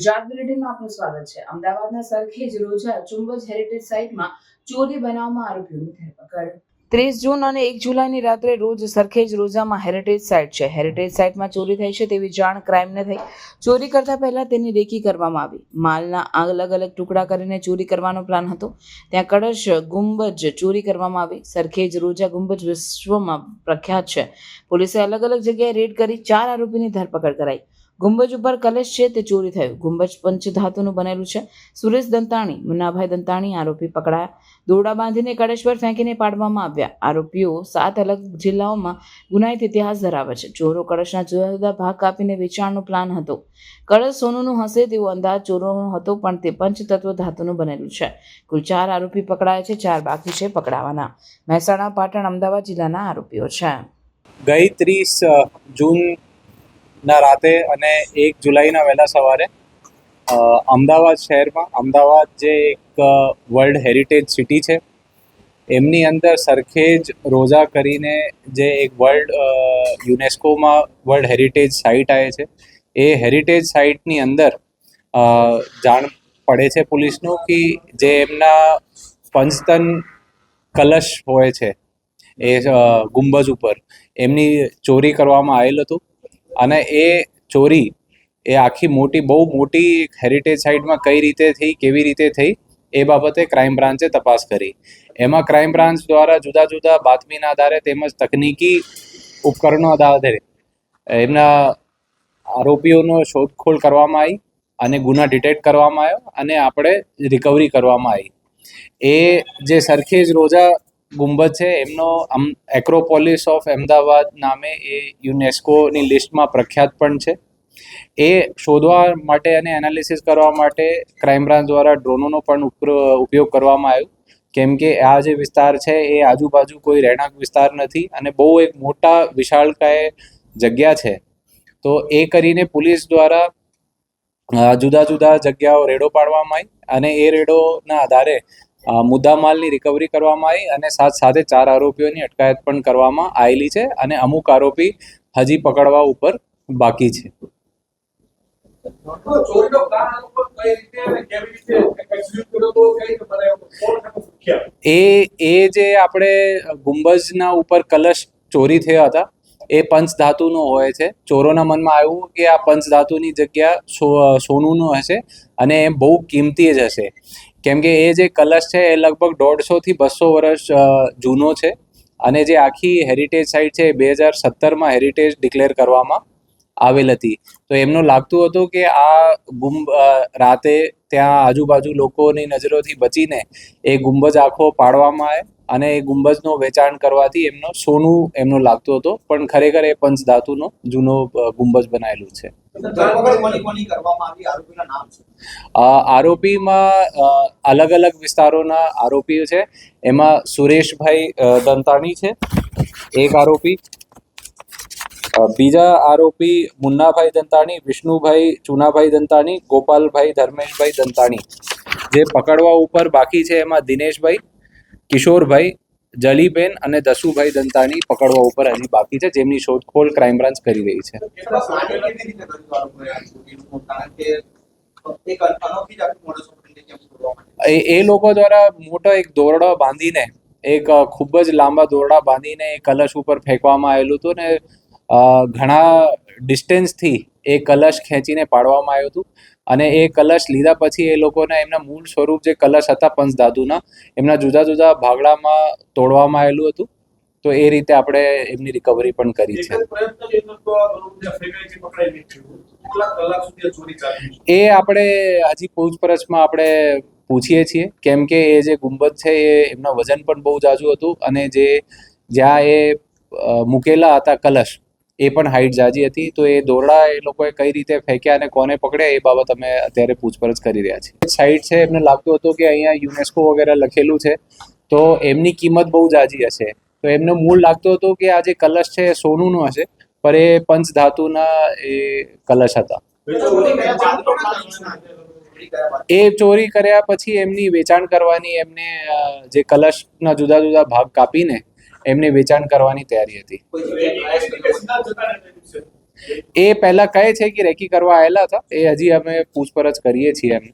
ગુજરાત બુલેટિનમાં આપનું સ્વાગત છે. અમદાવાદના સરખેજ રોજા ચુંબજ હેરિટેજ સાઇટમાં ચોરી બનાવમાં આરોપીઓની ધરપકડ. ત્રીસ જૂન અને એક જુલાઈની રાત્રે રોજ સરખેજ રોજામાં હેરિટેજ સાઇટ છે. હેરિટેજ સાઇટમાં ચોરી થઈ છે તેવી જાણ ક્રાઇમને થઈ. ચોરી કરતા પહેલા તેની રેકી કરવામાં આવી. માલના અલગ અલગ ટુકડા કરીને ચોરી કરવાનો પ્લાન હતો. ત્યાં કળશ ગુંબજ ચોરી કરવામાં આવી. સરખેજ રોજા ગુંબજ વિશ્વમાં પ્રખ્યાત છે. પોલીસે અલગ અલગ જગ્યાએ રેડ કરી ચાર આરોપીની ધરપકડ કરાઈ. ગુંબજ ઉપર કલશ છે તે ચોરી થયું. ગુંબજ પંચધાતુનું બનેલું છે. સુરેશ દંતાણી, મુન્નાભાઈ દંતાણી આરોપી પકડાયા. દોરડા બાંધીને કળશ પર ફેંકીને પાડવામાં આવ્યા. આરોપીઓ સાત અલગ જિલ્લાઓમાં ગુનાહિત ઇતિહાસ ધરાવે છે. ચોરો કળશના જુદા જુદા ભાગ કાપીને વેચાણનો પ્લાન હતો. કળશ સોનુનું હશે તેવો અંદાજ ચોરોનો હતો, પણ તે પંચતત્વ ધાતુનું બનેલું છે. કુલ ચાર આરોપી પકડાયા છે, ચાર બાકી છે પકડાવાના. મહેસાણા, પાટણ, અમદાવાદ જિલ્લાના આરોપીઓ છે. ગઈ ત્રીસ જૂનના રાતે અને એક જુલાઈના વહેલા સવારે અમદાવાદ શહેરમાં, અમદાવાદ જે એક વર્લ્ડ હેરિટેજ સિટી છે, એમની અંદર સરખેજ રોજા કરીને જે એક વર્લ્ડ યુનેસ્કોમાં વર્લ્ડ હેરિટેજ સાઇટ આવે છે, એ હેરિટેજ સાઇટની અંદર જાણ પડે છે પોલીસનું કે જે એમના પંચતન કલશ હોય છે, એ ગુંબજ ઉપર, એમની ચોરી કરવામાં આવેલ હતું. અને એ ચોરી એ આખી મોટી, બહુ મોટી હેરિટેજ સાઇટમાં કઈ રીતે થઈ, કેવી રીતે થઈ, એ બાબતે ક્રાઇમ બ્રાન્ચે તપાસ કરી. એમાં ક્રાઇમ બ્રાન્ચ દ્વારા જુદા જુદા બાતમીના આધારે તેમજ તકનીકી ઉપકરણો આધારે એમના આરોપીઓનો શોધખોળ કરવામાં આવી અને ગુના ડિટેક્ટ કરવામાં આવ્યો અને આપણે રિકવરી કરવામાં આવી. એ જે સરખેજ રોજા ગુંબજ છે. એમનો આમ એક્રોપોલિસ ઓફ અમદાવાદ નામે એ યુનેસ્કોની લિસ્ટમાં પ્રખ્યાત પણ છે. એ શોધવા માટે અને એનાલિસિસ કરવા માટે ક્રાઇમ બ્રાન્ચ દ્વારા ડ્રોનોનો પણ ઉપયોગ કરવામાં આવ્યો. કેમ કે આ જે વિસ્તાર છે, એ આજુબાજુ કોઈ રહેણાંક વિસ્તાર નથી અને બહુ એક મોટા વિશાળકાય જગ્યા છે. તો એ કરીને પોલીસ દ્વારા જુદા જુદા જગ્યાઓ રેડો પાડવામાં આવી અને એ રેડોના આધારે મુદ્દામાલની રિકવરી કરવામાં આવી અને સાથ સાથે ચાર આરોપીઓની અટકાયત પણ કરવામાં આવેલી છે અને અમુક આરોપી હજી પકડવા ઉપર બાકી છે. એ એ જે આપણે ગુંબજના ઉપર કલશ ચોરી થયા હતા એ પંચધાતુનો હોય છે. ચોરોના મનમાં આવ્યું કે આ પંચધાતુની જગ્યા સોનુનો હશે અને એ બહુ કિંમતી જ હશે. કેમ કે એ જે કલશ છે, એ લગભગ દોઢસોથી બસો વર્ષ જૂનો છે. અને જે આખી હેરિટેજ સાઇટ છે બે હજાર સત્તરમાં હેરિટેજ ડિક્લેર કરવામાં આવેલ હતી. તો એમનું લાગતું હતું કે આ ગુંબ રાતે ત્યાં આજુબાજુ લોકોની નજરોથી બચીને એ ગુંબજ આખો પાડવામાં આવે. અને એ ગુંબજનો વેચાણ કરવાથી એમનો સોનું એમનું લાગતું હતું. પણ ખરેખર એ પંચધાતુનો જૂનો ગુંબજ બનાવેલું છે. આરોપીમાં અલગ અલગ વિસ્તારોના આરોપીઓ છે. એમાં સુરેશભાઈ દંતાણી છે, એક આરોપી. બીજા આરોપી મુન્નાભાઈ દંતાણી, વિષ્ણુભાઈ, ચુનાભાઈ દંતાણી, ગોપાલભાઈ ધર્મેશભાઈ દંતાણી. જે પકડવા ઉપર બાકી છે એમાં દિનેશભાઈ. કિશોરભાઈ, જલીબેન અને દસુભાઈ દંતાની પકડવા ઉપર હજી બાકી છે, જેમની શોધખોળ ક્રાઇમ બ્રાન્ચ કરી રહી છે. એ લોકો દ્વારા મોટો એક દોરડો બાંધીને, એક ખૂબ જ લાંબા દોરડા બાંધીને કલશ ઉપર ફેંકવામાં આવેલું હતું ને ઘણા ડિસ્ટન્સથી એ કલશ ખેંચીને પાડવામાં આવ્યું હતું. અને એ કલશ લીધા પછી એ લોકોના એમના મૂળ સ્વરૂપ જે કલશ હતા પંચધાતુના એમના જુદા જુદા ભાગડામાં તોડવામાં આવેલું હતું. તો એ રીતે આપણે એમની રિકવરી પણ કરી છે. એ આપણે હજી પૂછપરછમાં આપણે પૂછીએ છીએ. કેમ કે એ જે ગુંબદ છે એ એમના વજન પણ બહુ જાજુ હતું અને જે જ્યાં એ મૂકેલા હતા કલશ એ પણ હાઈટ જાજી હતી. તો એ દોરડા એ લોકોએ કઈ રીતે ફેંક્યા અને કોને પકડ્યા એ બાબત અમે અત્યારે પૂછપરછ કરી રહ્યા છીએ. સાઈડ છે, એમને લાગતું હતું કે અહીંયા યુનેસ્કો વગેરે લખેલું છે. તો એમની કિંમત બહુ જાજી હશે. તો એમનું મૂળ લાગતું હતું કે આ જે કલશ છે એ સોનુનો હશે, પણ એ પંચધાતુના એ કલશ હતા. એ ચોરી કર્યા પછી એમની વેચાણ કરવાની એમને જે કલશના જુદા જુદા ભાગ કાપીને એમને વેચાણ કરવાની તૈયારી હતી. એ પહેલા કહે છે કે રેકી કરવા આવેલા હતા. એ હજી અમે પૂછપરછ કરીએ છીએ એમ.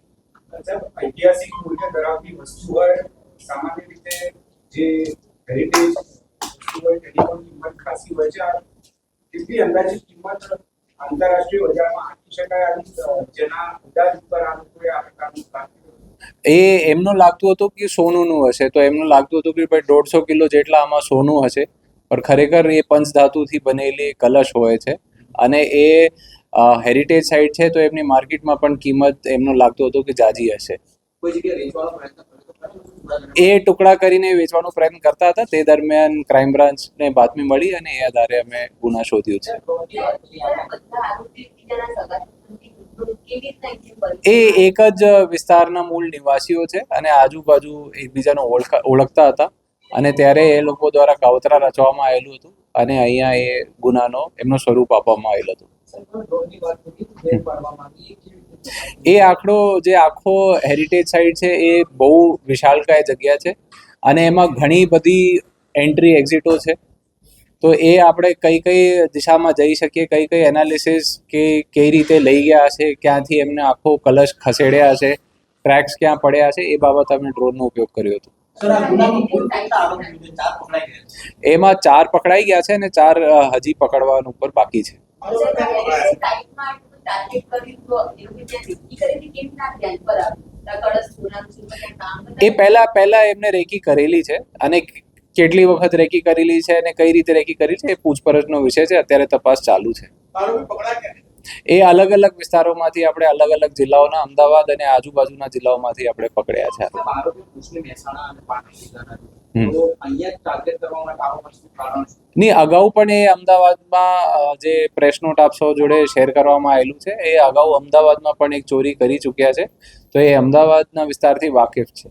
ઐતિહાસિક મૂલ્ય સામાન્ય રીતે જે અંદાજિત કિંમત આંતરરાષ્ટ્રીય બજારમાં આંકી શકાય જેના અંદાજ ઉપર આ લોકોએ આ પ્રકારનું કામ કર્યું એ એમનું લાગતું હતું કે સોનુનું હશે. તો એમનું લાગતું હતું કે ભાઈ દોઢસો કિલો જેટલા આમાં સોનું હશે. પણ ખરેખર એ પંચધાતુથી બનેલી કલશ હોય છે. અને એ હેરિટેજ સાઇટ છે તો એમની માર્કેટમાં પણ કિંમત એમનું લાગતું હતું કે જાજી હશે. એ ટુકડા કરીને વેચવાનો પ્રયત્ન કરતા હતા. તે દરમિયાન ક્રાઇમ બ્રાન્ચને બાતમી મળી અને એ આધારે અમે ગુના શોધ્યું છે બધા આરોપી એકબીજાના સગા સંબંધી કેવી રીતના એકબીજાને એ એક જ વિસ્તારના મૂળ નિવાસીઓ છે અને આજુબાજુ એકબીજાને ઓળખા, ઓળખતા હતા. અને ત્યારે એ લોકો દ્વારા કાવતરા રચવામાં આવેલું હતું અને અહીંયા એ ગુનાનો એમનું સ્વરૂપ આપવામાં આવેલું હતું. એ આંકડો જે આખો હેરિટેજ સાઇટ છે એ બહુ વિશાળકાય જગ્યા છે અને એમાં ઘણી બધી એન્ટ્રી એક્ઝિટો છે. તો એ આપણે કઈ કઈ દિશામાં જઈ શકીએ કઈ કઈ એનાલિસિસ કે કઈ રીતે લઈ ગયા હશે ક્યાંથી એમને આખો કલશ ખસેડ્યા હશે ટ્રેક્સ ક્યાં પડ્યા હશે એ બાબત અમે ડ્રોનનો ઉપયોગ કર્યો હતો. છે? છે. એમાં ચાર પકડાઈ ગયા છે અને ચાર હજી પકડવાનું ઉપર બાકી છે. છે એ પહેલા પહેલા એમને રેકી કરેલી છે અને કેટલી વખત રેકી કરેલી છે અને કઈ રીતે રેકી કરી છે એ પૂછપરછનો વિષય છે અત્યારે તપાસ ચાલુ છે એ અલગ અલગ વિસ્તારોમાંથી આપણે અલગ અલગ જિલ્લાઓના અમદાવાદ અને આજુબાજુના જિલ્લાઓમાંથી આપણે પકડ્યા છે સાહેબ, આરોપી મુસ્લિમ મહેસાણા અને પાટણ જિલ્લાના છે. હમ. તો અહીંયા જ ટાર્ગેટ કરવા માટે આવો પછી કારણ શું? ની અગાઉ પણ એ અમદાવાદમાં જે પ્રેસ નોટ આપ સૌ જોડે શેર કરવામાં આવેલું છે એ અગાઉ અમદાવાદમાં પણ એક ચોરી કરી ચૂક્યા છે તો એ અમદાવાદના વિસ્તારથી વાકેફ છે